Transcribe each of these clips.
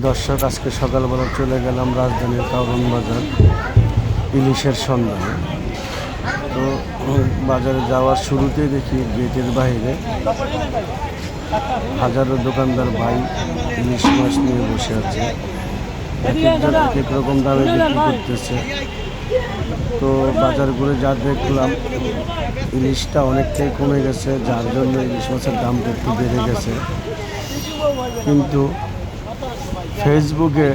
দর্শক, আজকে সকালবেলা চলে গেলাম রাজধানীর কারণ বাজার, ইলিশের সন্ধানে। তো, বাজারে যাওয়ার শুরুতেই দেখি গেটের বাইরে হাজারো দোকানদার ভাই ইলিশ মাছ নিয়ে বসে আছে। এক এক রকম দামে বিক্রি করতেছে। তো, বাজার ঘুরে যা দেখলাম, ইলিশটা অনেকটাই কমে গেছে, যার জন্য ইলিশ মাছের দামটা একটু বেড়ে গেছে। কিন্তু ফেসবুকে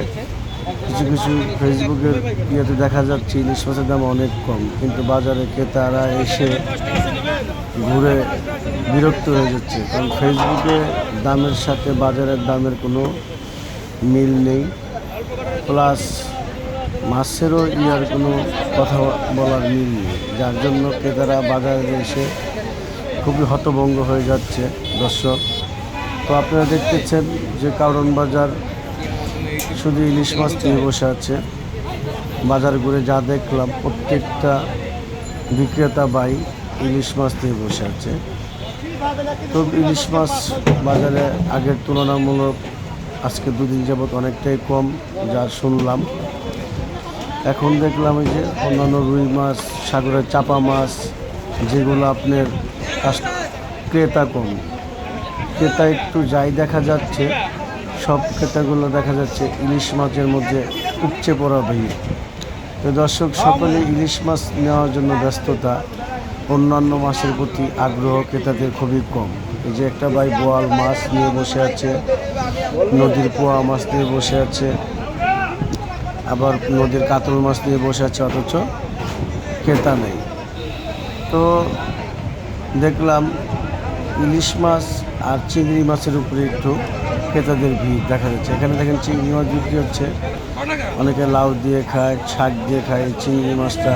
কিছু কিছু ফেসবুকের ইয়েতে দেখা যাচ্ছে, ইলিশ মাছের দাম অনেক কম, কিন্তু বাজারে ক্রেতারা এসে ঘুরে বিরক্ত হয়ে যাচ্ছে। কারণ ফেসবুকে দামের সাথে বাজারের দামের কোনো মিল নেই। প্লাস মাছেরও ইয়ার কোনো কথা বলার মিল নেই। যার জন্য ক্রেতারা বাজারে এসে খুবই হতভঙ্গ হয়ে যাচ্ছে দর্শক। তো আপনারা দেখতেছেন যে কারণ বাজার শুধু ইলিশ মাছ নিয়ে বসে আছে। বাজার ঘুরে যা দেখলাম, প্রত্যেকটা বিক্রেতা বাই ইলিশ মাছ নিয়ে বসে আছে। তো ইলিশ মাছ বাজারে আগের তুলনামূলক আজকে দুদিন যাবৎ অনেকটাই কম, যা শুনলাম। এখন দেখলাম এই যে অন্যান্য রুই মাছ, সাগরের চাপা মাছ, যেগুলো আপনার ক্রেতা কম। ক্রেতা একটু যাই দেখা যাচ্ছে, সব ক্রেতাগুলো দেখা যাচ্ছে ইলিশ মাছের মধ্যে উপচে পড়া ভিড়। তো দর্শক, সকলে ইলিশ মাছ নেওয়ার জন্য ব্যস্ততা, অন্যান্য মাছের প্রতি আগ্রহ ক্রেতাদের খুবই কম। এই যে একটা ভাই বোয়াল মাছ নিয়ে বসে আছে, নদীর পোয়া মাছ নিয়ে বসে আছে, আবার নদীর কাতল মাছ নিয়ে বসে আছে, অথচ ক্রেতা নেই। তো দেখলাম ইলিশ মাছ আর চিংড়ি মাছের উপরে একটু ক্রেতাদের ভিড় দেখা যাচ্ছে। এখানে দেখেন চিংড়ি মাছ বিক্রি হচ্ছে। অনেকে লাউ দিয়ে খায়, শাক দিয়ে খায় চিংড়ি মাছটা।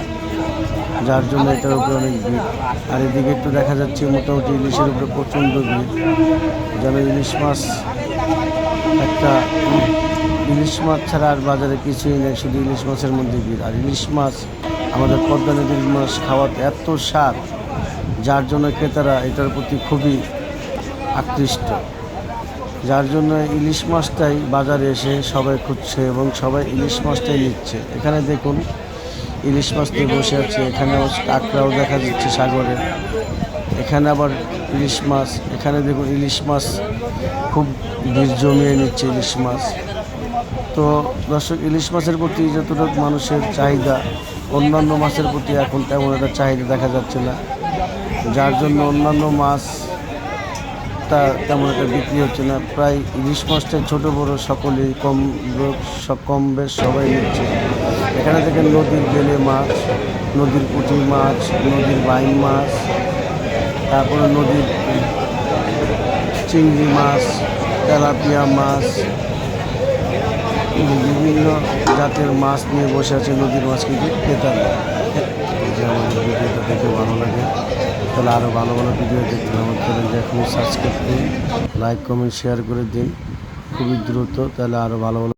যার জন্য এটার উপরে অনেক ভিড়। আর এদিকে একটু দেখা যাচ্ছে মোটামুটি ইলিশের উপরে প্রচণ্ড ভিড়। যেন ইলিশ মাছ একটা, ইলিশ মাছ ছাড়া আর বাজারে কিছুই নেই, শুধু ইলিশ মাছের মধ্যে ভিড়। আর ইলিশ মাছ আমাদের পদ্মা নদীর মাছ খাওয়াতে এত স্বাদ, যার জন্য ক্রেতারা এটার প্রতি খুবই আকৃষ্ট। যার জন্য ইলিশ মাছটাই বাজারে এসে সবাই খুঁজছে এবং সবাই ইলিশ মাছটাই নিচ্ছে। এখানে দেখুন, ইলিশ মাছ নিয়ে বসে আছে। এখানে কাঁকড়াও দেখা যাচ্ছে সাগরে। এখানে আবার ইলিশ মাছ। এখানে দেখুন, ইলিশ মাছ খুব ভিড় জমিয়ে নিচ্ছে ইলিশ মাছ। তো দর্শক, ইলিশ মাছের প্রতি যতটুকু মানুষের চাহিদা, অন্যান্য মাছের প্রতি এখন তেমন একটা চাহিদা দেখা যাচ্ছে না। যার জন্য অন্যান্য মাছ তা তেমন একটা বিক্রি হচ্ছে না। প্রায় ইলিশ মাছটাই ছোটো, বড়ো, সকলেই কম কম বেশ সবাই নিচ্ছে। এখানে থেকে নদীর বেলে মাছ, নদীর পুঁটি মাছ, নদীর বাইন মাছ, তারপরে নদীর চিংড়ি মাছ, তেলাপিয়া মাছ, বিভিন্ন জাতের মাছ নিয়ে বসে আছে নদীর মাছ কিন্তু ক্রেতা আমাদের ভিডিওটা দেখে ভালো লাগে। তাহলে আরও ভালো ভালো ভিডিও দেখতে আমার চ্যানেলটা এখনই সাবস্ক্রাইব করুন লাইক কমেন্ট শেয়ার করে দিন। খুবই দ্রুত তাহলে আরও ভালো ভালো